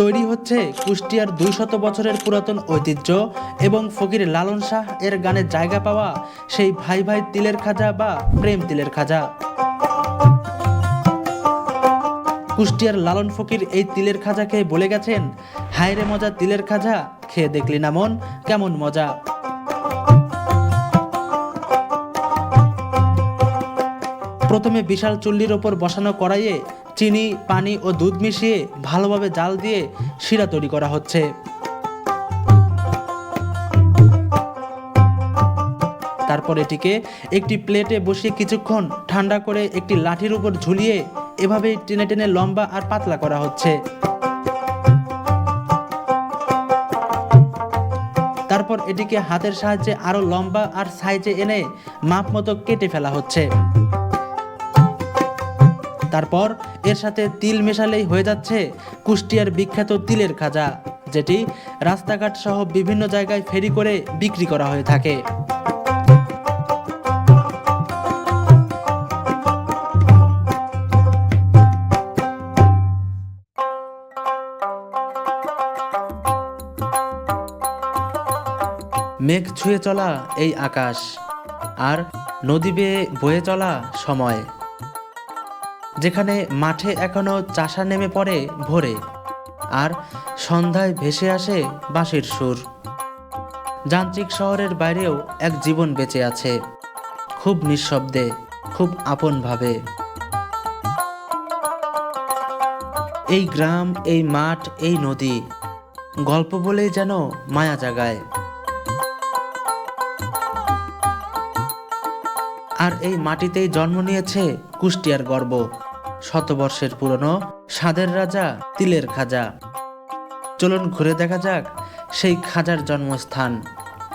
তৈরি হচ্ছে কুষ্টিয়ার দুই শত বছরের পুরাতন ঐতিহ্য এবং ফকির লালন শাহ এর গানে জায়গা পাওয়া সেই ভাই ভাই তিলের খাজা বা প্রেম তিলের খাজা। কুষ্টিয়ার লালন ফকির এই তিলের খাজা খেয়ে বলে গেছেন হায়রে মজা তিলের খাজা, খেয়ে দেখলি না মন, কেমন মজা। প্রথমে বিশাল চুল্লির ওপর বসানো কড়াইয়ে চিনি, পানি ও দুধ মিশিয়ে ভালোভাবে জাল দিয়ে শিরা তৈরি করা হচ্ছে। তারপর এটিকে একটি প্লেটে বসিয়ে কিছুক্ষণ ঠান্ডা করে একটি লাঠির উপর ঝুলিয়ে এভাবেই টেনে টেনে লম্বা আর পাতলা করা হচ্ছে। তারপর এটিকে হাতের সাহায্যে আরও লম্বা আর সাইজে এনে মাপ মতো কেটে ফেলা হচ্ছে। তারপর এর সাথে তিল মেশালেই হয়ে যাচ্ছে কুষ্টিয়ার বিখ্যাত তিলের খাজা, যেটি রাস্তাঘাট সহ বিভিন্ন জায়গায় ফেরি করে বিক্রি করা হয়ে থাকে। মেঘ ছুঁয়ে চলা এই আকাশ, আর নদী বেয়ে বয়ে চলা সময়। যেখানে মাঠে এখনও চাষা নেমে পড়ে ভোরে, আর সন্ধ্যায় ভেসে আসে বাঁশির সুর। যান্ত্রিক শহরের বাইরেও এক জীবন বেঁচে আছে, খুব নিঃশব্দে, খুব আপনভাবে। এই গ্রাম, এই মাঠ, এই নদী, গল্প বলেই যেন মায়া জাগায়। আর এই মাটিতেই জন্ম নিয়েছে কুষ্টিয়ার গর্ব। শতবর্ষের পুরনো স্বাদের রাজা তিলের খাজা। চলুন ঘুরে দেখা যাক সেই খাজার জন্মস্থান,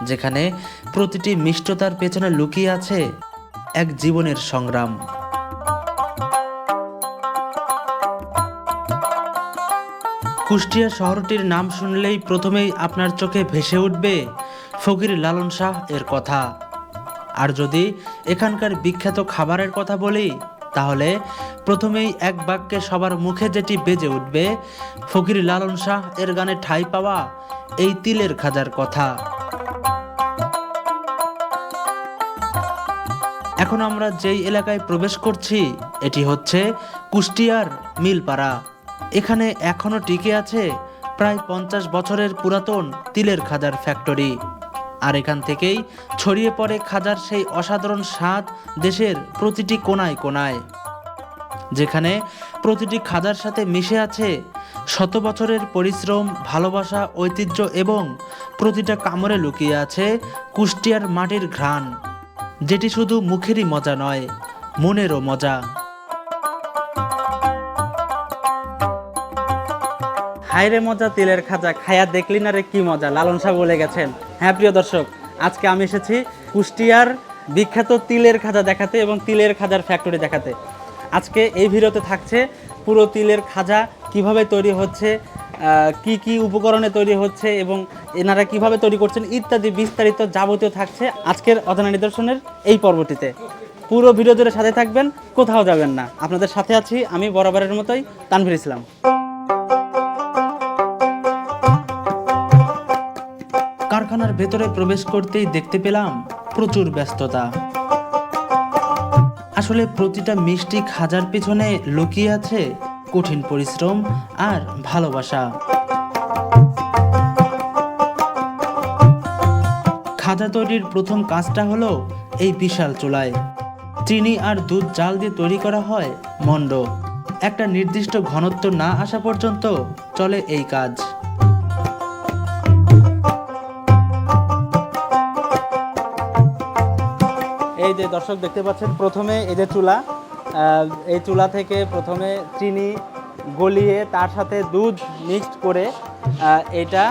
যেখানে প্রতিটি মিষ্টতার পেছনে লুকিয়ে আছে এক জীবনের সংগ্রাম। কুষ্টিয়া শহরটির নাম শুনলেই প্রথমেই আপনার চোখে ভেসে উঠবে ফকির লালন শাহ এর কথা। আর যদি এখানকার বিখ্যাত খাবারের কথা বলি তাহলে প্রথমেই এক বাক্যে সবার মুখে যেটি বেজে উঠবে, ফকির লালন শাহ এর গানে ঠাঁই পাওয়া এই তিলের খাজার কথা। এখন আমরা যেই এলাকায় প্রবেশ করছি, এটি হচ্ছে কুষ্টিয়ার মিলপাড়া। এখানে এখনও টিকে আছে প্রায় পঞ্চাশ বছরের পুরাতন তিলের খাজার ফ্যাক্টরি। আর এখান থেকেই ছড়িয়ে পড়ে খাজার সেই অসাধারণ স্বাদ দেশের প্রতিটি কোনায় কোনায়। যেখানে প্রতিটি খাজার সাথে মিশে আছে শত বছরের পরিশ্রম, ভালোবাসা, ঐতিহ্য এবং প্রতিটা কামড়ে লুকিয়ে আছে কুষ্টিয়ার মাটির ঘ্রাণ। যেটি শুধু মুখেরই মজা নয়, মনেরও মজা। হাইরে মজা, তিলের খাজা, খায়া দেখলি না রে কি মজা? লালন শাহ বলে গেছেন। হ্যাঁ প্রিয় দর্শক, আজকে আমি এসেছি কুষ্টিয়ার বিখ্যাত তিলের খাজা দেখাতে এবং তিলের খাজার ফ্যাক্টরি দেখাতে। আজকে এই ভিডিওতে থাকছে পুরো তিলের খাজা কীভাবে তৈরি হচ্ছে কি কি উপকরণে তৈরি হচ্ছে এবং এনারা কীভাবে তৈরি করছেন ইত্যাদি বিস্তারিত যাবতীয় থাকছে আজকের অজানা নিদর্শনের এই পর্বটিতে। পুরো ভিডিও জুড়ে সাথে থাকবেন, কোথাও যাবেন না। আপনাদের সাথে আছি আমি বরাবরের মতোই তানভীর ইসলাম। কারখানার ভেতরে প্রবেশ করতেই দেখতে পেলাম প্রচুর ব্যস্ততা। আসলে প্রতিটা মিষ্টি খাজার পিছনে লুকিয়ে আছে কঠিন পরিশ্রম আর ভালোবাসা। খাজা তৈরির প্রথম কাজটা হলো এই বিশাল চুলায়। চিনি আর দুধ জাল দিয়ে তৈরি করা হয় মণ্ড। একটা নির্দিষ্ট ঘনত্ব না আসা পর্যন্ত চলে এই কাজ। এই যে দর্শক দেখতে পাচ্ছেন, প্রথমে এই যে চুলা এই চুলা থেকে প্রথমে চিনি গলিয়ে তার সাথে দুধ মিক্সড করে এটা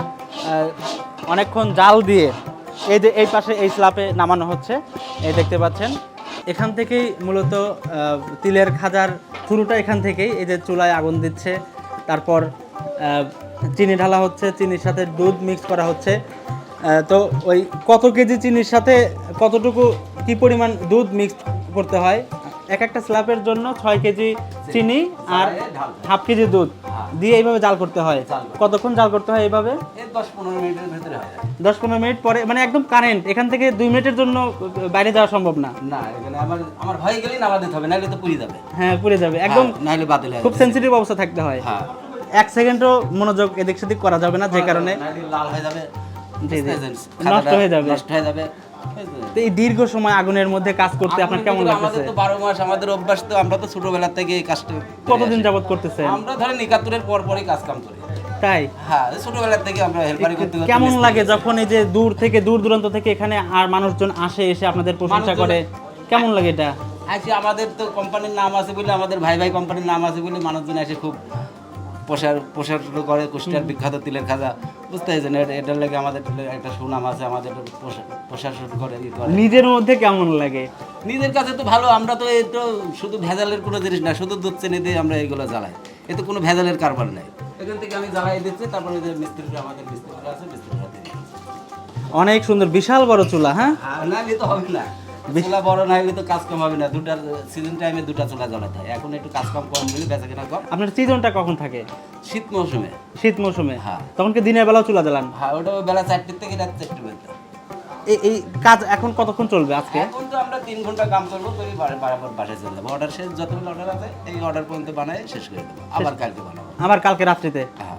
অনেকক্ষণ জাল দিয়ে এই যে এই পাশে এই স্লাপে নামানো হচ্ছে। এই দেখতে পাচ্ছেন, এখান থেকেই মূলত তিলের খাজার শুরুটা এখান থেকেই এই যে চুলায় আগুন দিচ্ছে। তারপর চিনি ঢালা হচ্ছে, চিনির সাথে দুধ মিক্স করা হচ্ছে। তো ওই কত কেজি চিনির সাথে, কতটুকু কি পরিমাণ দুধ মিক্স করতে হয়? এক একটা স্ল্যাবের জন্য ছয় কেজি চিনি আর হাফ কেজি দুধ দিয়ে এইভাবে জাল করতে হয়। কতক্ষণ জাল করতে হয় এইভাবে? এই দশ পনেরো মিনিটের ভিতরে হয়ে দশ পনেরো মিনিট পরে মানে একদম কারেন্ট এখান থেকে দুই মিনিটের জন্য বাইরে যাওয়া সম্ভব না। না এখানে আমার আমার ভয় গেলেই নামা দিতে হবে নাহলে তো পুড়ে যাবে। হ্যাঁ পুড়ে যাবে। একদম হ্যাঁ, নাহলে বাতিল খুব সেন্সিটিভ অবস্থা থাকতে হয়। হ্যাঁ। এক সেকেন্ডও মনোযোগ এদিক সেদিক করা যাবে না যে কারণে। লাল হয়ে যাবে। জি, জি। নষ্ট হয়ে যাবে। নষ্ট হয়ে যাবে। তো। এই দীর্ঘ সময় আগুনের মধ্যে কাজ করতে আপনার কেমন আমাদের তো বারো মাস আমাদের অভ্যাস তো আমরা তো ছোটবেলা থেকে এই কাজটা কতদিন যাবত করতেছেন? আমরা ধরেন একাত্তরের পর পরই কাজ কাম করি। তাই? হ্যাঁ ছোটবেলা থেকে আমরা হেল্পারি করতে করতে কেমন লাগে যখন এই যে দূর থেকে দূর দূরান্ত থেকে এখানে আর মানুষজন আসে এসে আপনাদের প্রশংসা করে? কেমন লাগে এটা? আজকে আমাদের তো কোম্পানির নাম আছে বলে আমাদের ভাই ভাই কোম্পানির নাম আছে বলে মানুষজন এসে খুব প্রসার প্রসার করে কুষ্টিয়ার বিখ্যাত তিলের খাজা। বুঝতে পেরেছেন এটা- এটার লাগে আমাদের একটা সুনাম আছে আমাদের প্রসার- প্রশাসন করে নিজের মধ্যে কেমন লাগে? নিজের কাছে তো ভালো আমরা তো এই তো শুধু ভেজালের কোনো জিনিস না শুধু দুধ চিনি দিয়ে আমরা এইগুলো জ্বালাই। এতে কোনো ভেজালের কারবার নাই। এখান থেকে আমি জ্বালাই দিচ্ছি তারপরে যে মিস্ত্রিটা আমাদের মিস্ত্রিটা আছে দিচ্ছি। অনেক সুন্দর বিশাল বড় চুলা হ্যাঁ? না হলে তো হবে না। চুলা বড় না হলে তো কাজ কম হবে না। দুটার সিজন টাইমে দুটা চুলা জ্বালাতে হয় এখন একটু কাজ কম কম বলে বেচা কেনা কম। আপনার সিজনটা কখন থাকে? শীত মৌসুমে। শীত মৌসুমে? হ্যাঁ। তখন কি দিনের বেলাও চুলা জ্বালান? হ্যাঁ ওটা বেলা চারটের থেকে রাত চারটে পর্যন্ত এই এই কাজ এখন কতক্ষণ চলবে আজকে? এখন তো আমরা তিন ঘণ্টা কাম করব করে বারে- বারাবার বাসায় চলে যাব। অর্ডার শেষ যতগুলো অর্ডার আছে এই অর্ডার পর্যন্ত বানায় শেষ করে দেবো। আবার কালকে বানাবো। আবার কালকে রাত্রিতে? হ্যাঁ।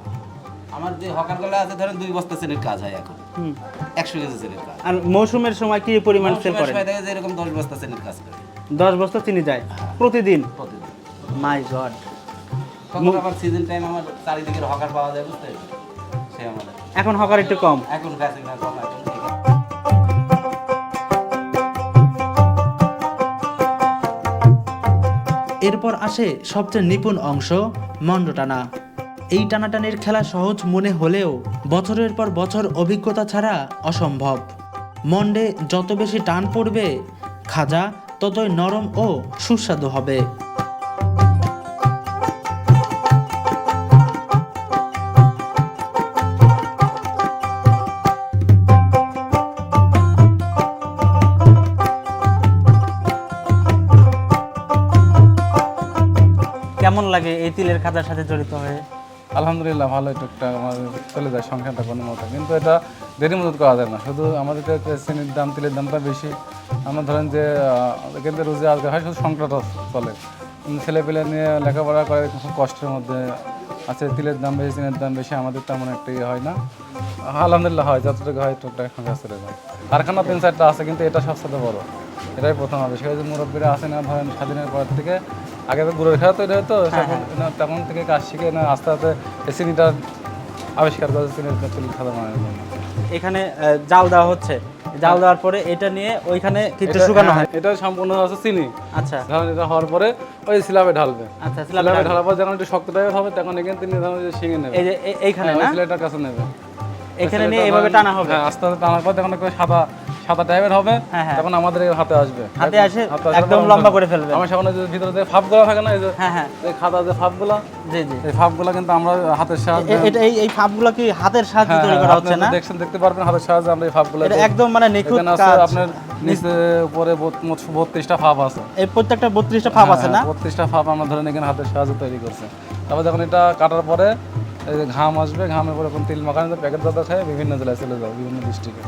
আমার যে হকার গলা আছে ধরেন দুই বস্তা চেনের কাজ হয় এখন। একশো কেজি চেনের কাজ। আর মৌসুমের সময় কি পরিমাণ সেল দেখা যায় এরকম দশ বস্তা চেনের কাজ করে। দশ বস্তা চিনি যায় প্রতিদিন? প্রতিদিন। My god. তখন আবার সিজন টাইম আমার চারিদিকের হকার পাওয়া যায় বুঝতে সে আমাদের। এখন হকার একটু কম। এখন কিনা কম এখন এরপর আসে সবচেয়ে নিপুণ অংশ মন্ড টানা এই টানাটানির খেলা সহজ মনে হলেও বছরের পর বছর অভিজ্ঞতা ছাড়া অসম্ভব। মন্ডে যত বেশি টান পড়বে, খাজা ততই নরম ও সুস্বাদু হবে। কেমন লাগে এই তিলের খাজার সাথে জড়িত হয়ে? আলহামদুলিল্লাহ ভালো টুকটাক আমাদের চলে যায় সংখ্যাটা কোনো মতো। কিন্তু এটা দেরি মদত করা যায় না। শুধু আমাদের চিনির দাম, তেলের দামটা বেশি। আমরা ধরেন যে এখান রোজে আজকে হয়, শুধু সংখ্যাটা চলে। কিন্তু ছেলে পেলে নিয়ে লেখাপড়া করে খুব কষ্টের মধ্যে আছে, তিলের দাম বেশি, চিনের দাম বেশি, আমাদের তেমন একটা ইয়ে হয় না। আলহামদুলিল্লাহ হয়, যতটুকু হয় টুকটাক সংখ্যা চলে যায়। কারখানা তিন চারটা আছে, কিন্তু এটা সবচেয়ে বড়। এটাই প্রথম হবে। যে মুরব্বীরা আসে না, ধরেন স্বাধীনের পর থেকে আগে তো গুড়ের খেলা তৈরি হতো তখন থেকে কাজ শিখে না আস্তে আস্তে চিনিটা আবিষ্কার করেছে চিনির বানানোর জন্য। এখানে জাল দেওয়া হচ্ছে। জাল দেওয়ার পরে এটা নিয়ে ওইখানে কিছু শুকানো হ্যাঁ, হয়? এটা সম্পূর্ণ আছে চিনি। আচ্ছা। ধরেন এটা হওয়ার পরে ওই স্ল্যাবে ঢালবে। আচ্ছা স্ল্যাবে ঢালার পর যখন একটু শক্ত টাইপের হবে তখন এখানে তিনি ধরেন যে শিঙে নেবে। এই যে এইখানে হ্যাঁ, না? স্লেটার কাছে নেবে। এখানে নিয়ে এইভাবে টানা হবে। হ্যাঁ আস্তে আস্তে টানার পর যখন একটু সাদা সাদা টাইপের হবে হ্যাঁ, হ্যাঁ। তখন আমাদের হাতে আসবে। হাতে আসে একদম লম্বা করে ফেলবে। আমার সামনে যে ভিতরে যে ফাপগুলো থাকে না এই যে হ্যাঁ হ্যাঁ। এই খাতা যে ফাপগুলো জি জি। এই ফাপগুলো কিন্তু আমরা হাতের সাহায্যে এটা এই এই ফাপগুলো কি হাতের সাহায্যে হ্যাঁ, তৈরি করা হচ্ছে না? দেখছেন দেখতে পারবেন হাতের সাহায্যে আমরা এই ফাপগুলো এটা একদম মানে নিখুঁত কাজ। আপনার নিচে উপরে বত্রিশটা ফাপ আছে। এই প্রত্যেকটা বত্রিশটা ফাপ আছে না? বত্রিশটা ফাপ আমরা ধরেন এখানে হাতের সাহায্যে তৈরি করছে। তারপর যখন এটা কাটার পরে ঘাম আসবে ঘামের পরে এখন তিল মাখানো প্যাকেট দাদা খায় বিভিন্ন জেলায় চলে যাবে বিভিন্ন ডিস্ট্রিক্টে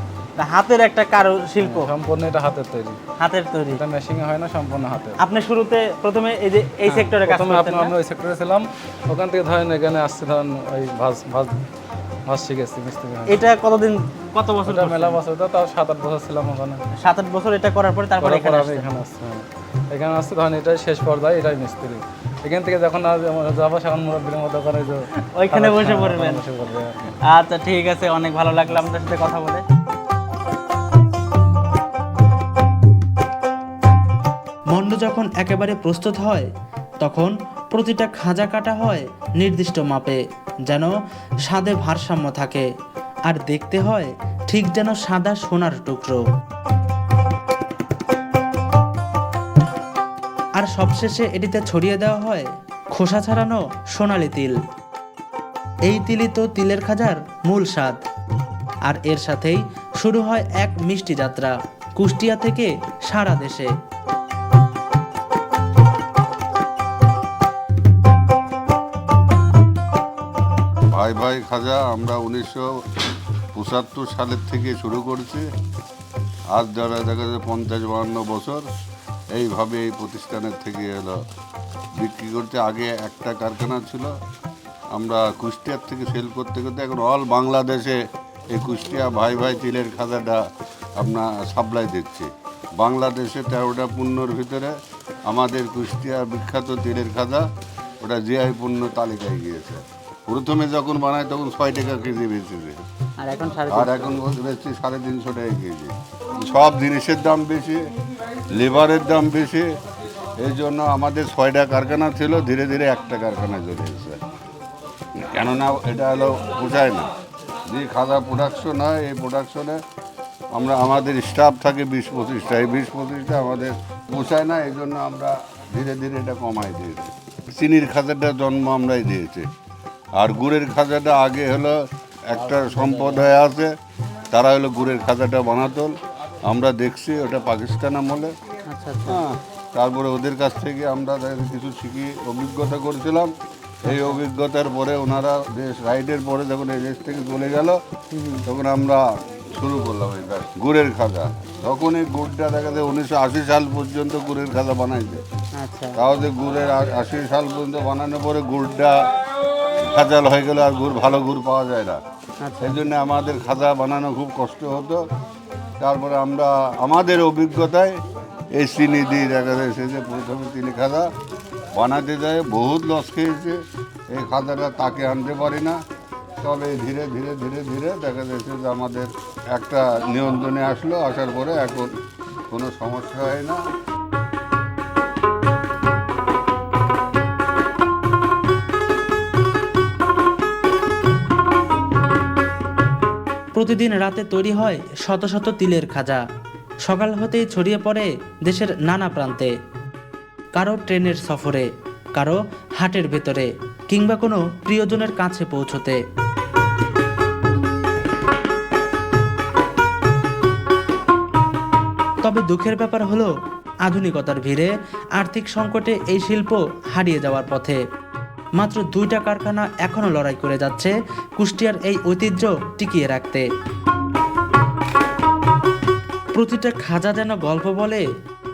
হাতের একটা কারু শিল্প? সম্পূর্ণ এটা হাতের তৈরি। হাতের তৈরি। এটা মেশিনে হয় না সম্পূর্ণ হাতের। আপনি শুরুতে প্রথমে এই যে এই সেক্টরে কাজ হ্যাঁ, প্রথমে করতেন আপনি আমরা ওই সেক্টরে ছিলাম। ওখান থেকে ধরেন এখানে আসছে ধরেন ওই ভাজ ভাজ ভাজ শিখেছি মিস্ত্রি এটা কতদিন কত বছর ওটা মেলা বছর তো তাও সাত আট বছর ছিলাম ওখানে। সাত আট বছর এটা করার পরে তারপরে এখানে আসছি হ্যাঁ। এখানে আসছি ধরেন এটাই শেষ পর্যায়ে এটাই মিস্ত্রি। এখান থেকে যখন যাব সেখন মুরব্বীর মতো করে যে ওইখানে বসে পড়বেন। বসে পড়বে। আচ্ছা ঠিক আছে অনেক ভালো লাগল আপনাদের সাথে কথা বলে। মন্ড যখন একেবারে প্রস্তুত হয় তখন প্রতিটা খাজা কাটা হয় নির্দিষ্ট মাপে যেন স্বাদে ভারসাম্য থাকে। আর দেখতে হয় ঠিক যেন সাদা সোনার টুকরো। সবশেষে এটিতে ছড়িয়ে দেওয়া হয় খোসা ছাড়ানো সোনালি তিল। এই তিলই তো তিলের খাজার মূল স্বাদ। আর এর সাথেই শুরু হয় এক মিষ্টি যাত্রা কুষ্টিয়া থেকে সারা দেশে। ভাই ভাই খাজা, আমরা উনিশশো পঁচাত্তর সালের থেকে শুরু করছি। আজ যারা দেখা যায় পঞ্চাশ বাহান্ন বছর এইভাবে এই প্রতিষ্ঠানের থেকে এলো। বিক্রি করতে আগে একটা কারখানা ছিল। আমরা কুষ্টিয়ার থেকে সেল করতে করতে এখন অল বাংলাদেশে এই কুষ্টিয়া ভাই ভাই তিলের খাজাটা আপনার সাপ্লাই দিচ্ছে। বাংলাদেশে তেরোটা পণ্যর ভিতরে আমাদের কুষ্টিয়ার বিখ্যাত তিলের খাজা ওটা জিআই পণ্য তালিকায় গিয়েছে। প্রথমে যখন বানায় তখন ছয় টাকা কেজি বেঁচেছে। আর এখন সাড়ে আর এখন বেচছি সাড়ে তিনশো টাকা কেজি। সব জিনিসের দাম বেশি। লেবারের দাম বেশি, এই জন্য আমাদের ছয়টা কারখানা ছিল, ধীরে ধীরে একটা কারখানায় চলে এসেছে। কেননা এটা হলো পোষায় না। যে খাজা প্রোডাকশন হয়, এই প্রোডাকশনে আমরা, আমাদের স্টাফ থাকে বিশ পঁচিশটা। এই বিশ পঁচিশটা আমাদের পোষায় না, এই জন্য আমরা ধীরে ধীরে এটা কমাই দিয়েছি। চিনির খাজাটা জন্ম আমরাই দিয়েছি। আর গুড়ের খাজাটা আগে হলো একটা সম্পদ হয়ে আছে, তারা হলো গুড়ের খাজাটা বানাতো। আমরা দেখছি ওটা পাকিস্তান আমলে। আচ্ছা আচ্ছা। হ্যাঁ তারপরে ওদের কাছ থেকে আমরা তাদের কিছু শিখি অভিজ্ঞতা করেছিলাম। এই অভিজ্ঞতার পরে ওনারা দেশ রাইডের পরে যখন এই দেশ থেকে চলে গেল তখন আমরা শুরু করলাম এই কাজ গুড়ের খাজা। তখন এই গুড়টা দেখা যায় উনিশশো আশি সাল পর্যন্ত গুড়ের খাজা বানাইছে। আচ্ছা। তাহলে গুড়ের আশি সাল পর্যন্ত বানানোর পরে গুড়টা খাজাল হয়ে গেল আর গুড় ভালো গুড় পাওয়া যায় না। সেই জন্য আমাদের খাজা বানানো খুব কষ্ট হতো। তারপরে আমরা, আমাদের অভিজ্ঞতায় এই চিনি দিয়ে দেখা যাচ্ছে যে প্রথমে তিনি খাদা বানাতে যায়, বহুত লস খেয়েছে। এই খাদাটা তাকে আনতে পারি না। তবে ধীরে ধীরে ধীরে ধীরে দেখা যাচ্ছে যে আমাদের একটা নিয়ন্ত্রণে আসলো, আসার পরে এখন কোনো সমস্যা হয় না। প্রতিদিন রাতে তৈরি হয় শত শত তিলের খাজা। সকাল হতেই ছড়িয়ে পড়ে দেশের নানা প্রান্তে। কারও ট্রেনের সফরে, কারও হাটের ভেতরে, কিংবা কোনো প্রিয়জনের কাছে পৌঁছতে। তবে দুঃখের ব্যাপার হলো, আধুনিকতার ভিড়ে আর্থিক সংকটে এই শিল্প হারিয়ে যাওয়ার পথে। মাত্র দুইটা কারখানা এখনও লড়াই করে যাচ্ছে কুষ্টিয়ার এই ঐতিহ্য টিকিয়ে রাখতে। প্রতিটা খাজা যেন গল্প বলে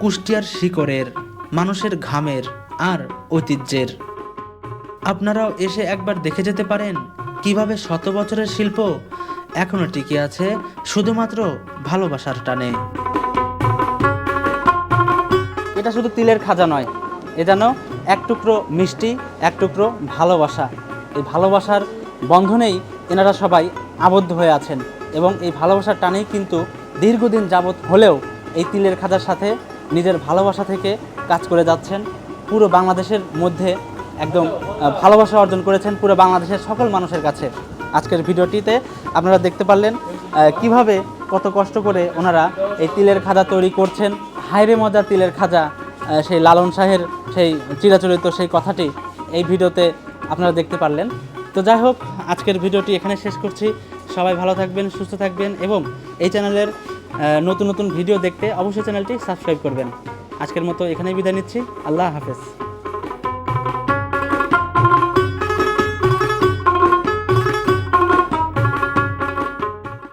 কুষ্টিয়ার শিকড়ের, মানুষের ঘামের আর ঐতিহ্যের। আপনারাও এসে একবার দেখে যেতে পারেন কীভাবে শত বছরের শিল্প এখনও টিকে আছে শুধুমাত্র ভালোবাসার টানে। এটা শুধু তিলের খাজা নয়, এ যেন এক টুকরো মিষ্টি, এক টুকরো ভালোবাসা। এই ভালোবাসার বন্ধনেই এনারা সবাই আবদ্ধ হয়ে আছেন এবং এই ভালোবাসার টানেই কিন্তু দীর্ঘদিন যাবৎ হলেও এই তিলের খাজার সাথে নিজের ভালোবাসা থেকে কাজ করে যাচ্ছেন। পুরো বাংলাদেশের মধ্যে একদম ভালোবাসা অর্জন করেছেন পুরো বাংলাদেশের সকল মানুষের কাছে। আজকের ভিডিওটিতে আপনারা দেখতে পারলেন কীভাবে কত কষ্ট করে ওনারা এই তিলের খাজা তৈরি করছেন। হাইরে মজা তিলের খাজা সেই লালন শাহের সেই চিরাচরিত সেই কথাটি এই ভিডিওতে আপনারা দেখতে পারলেন। তো যাই হোক, আজকের ভিডিওটি এখানে শেষ করছি। সবাই ভালো থাকবেন, সুস্থ থাকবেন এবং এই চ্যানেলের নতুন নতুন ভিডিও দেখতে অবশ্যই চ্যানেলটি সাবস্ক্রাইব করবেন। আজকের মতো এখানেই বিদায় নিচ্ছি। আল্লাহ হাফেজ।